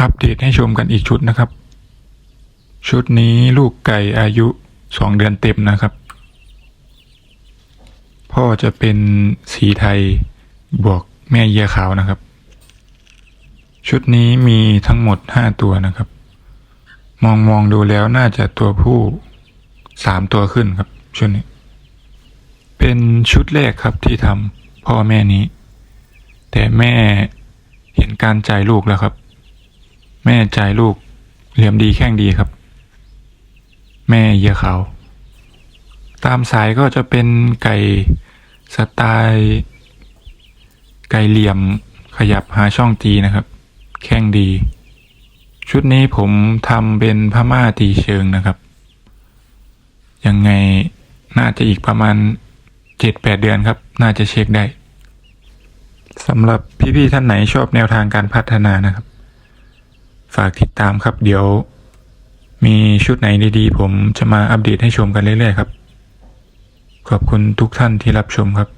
อัปเดตให้ชมกันอีกชุดนะครับ ชุดนี้ลูกไก่อายุสองเดือนเต็มนะครับ พ่อจะเป็นสีไทยบวกแม่เยียขาวนะครับ ชุดนี้มีทั้งหมดห้าตัวนะครับ มองมองดูแล้วน่าจะตัวผู้สามตัวขึ้นครับชุดนี้ เป็นชุดแรกครับที่ทำพ่อแม่นี้ แต่แม่เห็นการจ่ายลูกแล้วครับ แม่จ่ายลูก เหลี่ยมดีแข้งดีครับ แม่เยื่อขาว ตามสายก็จะเป็นไก่สไตล์ไก่เหลี่ยมขยับหาช่องตีนะครับ แข้งดี ชุดนี้ผมทำเป็นพม่าตีเชิงนะครับ ยังไงน่าจะอีกประมาณเจ็ดแปดเดือนครับ น่าจะเช็คได้สำหรับพี่ๆท่านไหนชอบแนวทางการพัฒนานะครับ ฝากติดตามครับ เดี๋ยว มีชุดไหนดีๆ ผมจะมาอัปเดตให้ชมกันเรื่อยๆครับ ขอบคุณทุกท่านที่รับชมครับ